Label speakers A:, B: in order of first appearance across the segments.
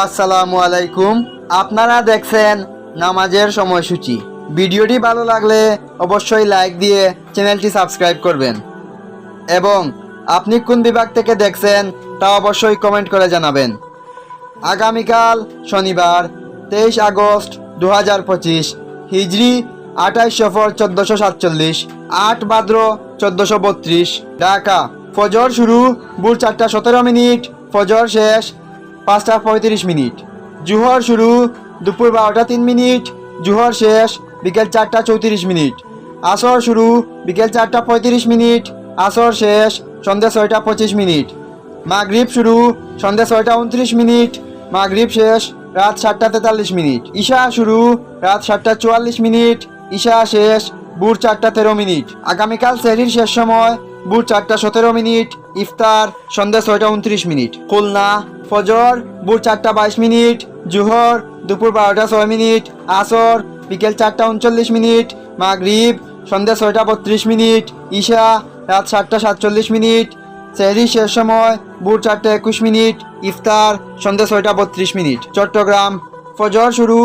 A: আসসালামু আলাইকুম। আপনারা দেখছেন নামাজের সময়সূচি। ভিডিওটি ভালো লাগলে অবশ্যই লাইক দিয়ে চ্যানেলটি সাবস্ক্রাইব করবেন। এবং আপনি কোন বিভাগ থেকে দেখছেন তা অবশ্যই কমেন্ট করে জানাবেন। আগামীকাল শনিবার, তেইশ আগস্ট দু হাজার পঁচিশ হিজড়ি আঠাইশ সফর চোদ্দোশো সাতচল্লিশ, আট ভাদ্র চোদ্দোশো বত্রিশ, ঢাকা। ফজর শুরু ভোর চারটা সতেরো মিনিট, ফজর শেষ পাঁচটা পঁয়ত্রিশ মিনিট। জুহর শুরু, দুপুর বারোটা তিন মিনিট জুহর শেষ, বিকেল চারটা চৌত্রিশ মিনিট। আসর শুরু, বিকেল চারটা পঁয়ত্রিশ মিনিট, আসর শেষ, সন্ধ্যে ছয়টা পঁচিশ মিনিট। মাগরিব শুরু, সন্ধ্যে ছয়টা উনত্রিশ মিনিট, মাগরিব শেষ, রাত সাতটা তেতাল্লিশ মিনিট। ঈশা শুরু, রাত সাতটা চুয়াল্লিশ মিনিট, ঈশা শেষ, ভোর চারটা তেরো মিনিট। আগামীকাল সেহরির শেষ সময়, ভোর চারটা সতেরো মিনিট, ইফতার, সন্ধ্যে ছয়টা উনত্রিশ মিনিট। খুলনা ফজর, ভোর চারটা বাইশ মিনিট, জুহর, দুপুর বারোটা ছয় মিনিট, আসর, বিকেল চারটা উনচল্লিশ মিনিট, মাগরিব, সন্ধ্যা ছয়টা বত্রিশ মিনিট, ঈশা, রাত সাতটা সাতচল্লিশ মিনিট, সেহরি শেষ সময়, ভোর চারটা একুশ মিনিট, ইফতার, সন্ধ্যে ছয়টা বত্রিশ মিনিট। চট্টগ্রাম, ফজর শুরু,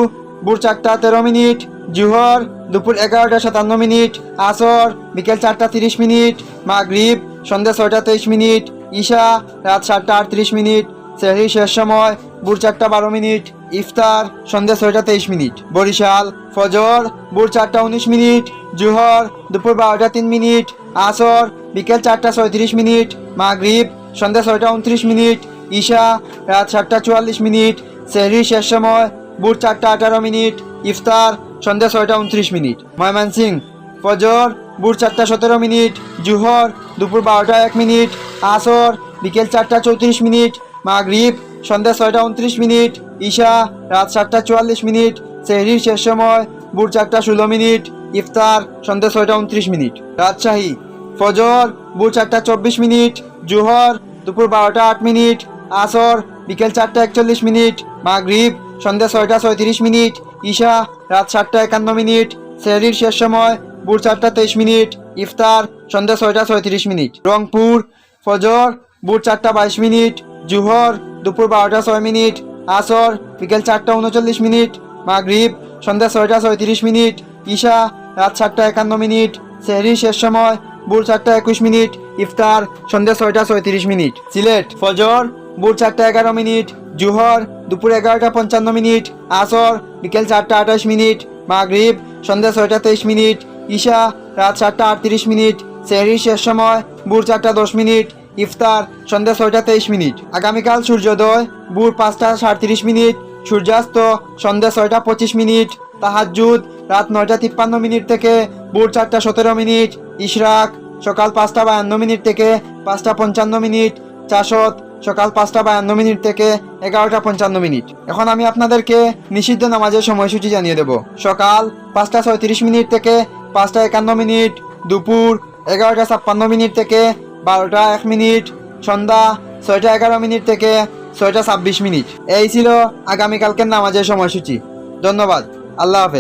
A: ভোর চারটা তেরো মিনিট, জুহর, দুপুর এগারোটা সাতান্ন মিনিট, আসর, বিকেল চারটা তিরিশ মিনিট, মাগরিব, সন্ধ্যা ছয়টা তেইশ মিনিট, ঈশা, রাত সাতটা আটত্রিশ মিনিট সেহরি শেষ সময় ভোর চারটা বারো মিনিট, ইফতার, সন্ধ্যে ছয়টা তেইশ মিনিট। বরিশাল, ফজর ভোর চারটা উনিশ মিনিট, জুহর, দুপুর বারোটা তিন মিনিট, আসর, বিকেল চারটা ছয়ত্রিশ মিনিট, মাগরিব, সন্ধ্যা ছয়টা উনত্রিশ মিনিট, ঈশা, রাত সাতটা চুয়াল্লিশ মিনিট সেহরি শেষ সময় ভোর চারটা আঠারো মিনিট, ইফতার, সন্ধ্যা ছয়টা উনত্রিশ মিনিট। ময়মনসিং, ফজর ভোর চারটা সতেরো মিনিট, জুহর, দুপুর বারোটা এক মিনিট, আসর, বিকেল চারটা চৌত্রিশ মিনিট মাগরিব, সন্ধ্যা ছয়টা উনত্রিশ মিনিট, ঈশা রাত সাতটা চুয়াল্লিশ মিনিট, সেহরির শেষ সময়, ভোর চারটা ষোলো মিনিট, ইফতার সন্ধ্যা ছয়টা উনত্রিশ মিনিট। রাজশাহী, ফজর ভোর চারটা চব্বিশ মিনিট, জুহর দুপুর বারোটা আট মিনিট, আসর বিকেল চারটা একচল্লিশ মিনিট, মাগরিব সন্ধ্যা ছয়টা ছয়ত্রিশ মিনিট, ঈশা রাত সাতটা একান্ন মিনিট, সেহরির শেষ সময়, ভোর চারটা তেইশ মিনিট, ইফতার সন্ধ্যা ছয়টা ছয়ত্রিশ মিনিট। রংপুর, ফজর ভোর চারটা বাইশ মিনিট জুহর, দুপুর বারোটা ছয় মিনিট। আসর, বিকেল চারটা উনচল্লিশ মিনিট। মাগরিব, সন্ধ্যা ছয়টা ছয়ত্রিশ মিনিট। ঈশা, রাত সাতটা একান্ন মিনিট। সেহরি শেষ সময়, ভোর চারটা একুশ মিনিট। ইফতার, সন্ধ্যা ছয়টা ছয়ত্রিশ মিনিট। সিলেট, ফজর, ভোর চারটা এগারো মিনিট। জুহর, দুপুর এগারোটা পঞ্চান্ন মিনিট। আসর, বিকেল চারটা আঠাশ মিনিট। মাগরিব, সন্ধ্যা ছয়টা তেইশ মিনিট। ঈশা, রাত সাতটা আটত্রিশ মিনিট। সেহরির শেষ সময়, ভোর চারটা দশ মিনিট। ইফতার, সন্ধ্যা ছয়টা তেইশ মিনিট। আগামীকাল সূর্যোদয়, ভোর পাঁচটা সাঁত্রিশ মিনিট, সূর্যাস্ত, সন্ধ্যা ছয়টা পঁচিশ মিনিট তাহাজুদ রাত নয়টা তিপ্পান্ন মিনিট থেকে ভোর চারটা সতেরো মিনিট, ইশরাক, সকাল পাঁচটা বায়ান্ন মিনিট থেকে পাঁচটা পঞ্চান্ন মিনিট, চাষত, সকাল পাঁচটা বায়ান্ন মিনিট থেকে এগারোটা পঞ্চান্ন মিনিট। এখন আমি আপনাদেরকে নিষিদ্ধ নামাজের সময়সূচি জানিয়ে দেব। সকাল পাঁচটা ছয়ত্রিশ মিনিট থেকে পাঁচটা একান্ন মিনিট, দুপুর এগারোটা ছাপ্পান্ন মিনিট থেকে বারোটা এক মিনিট, সন্ধ্যা ছয়টা এগারো মিনিট থেকে ছয়টা ছাব্বিশ মিনিট। এই ছিল আগামীকালকের নামাজের সময়সূচি। ধন্যবাদ। আল্লাহ হাফেজ।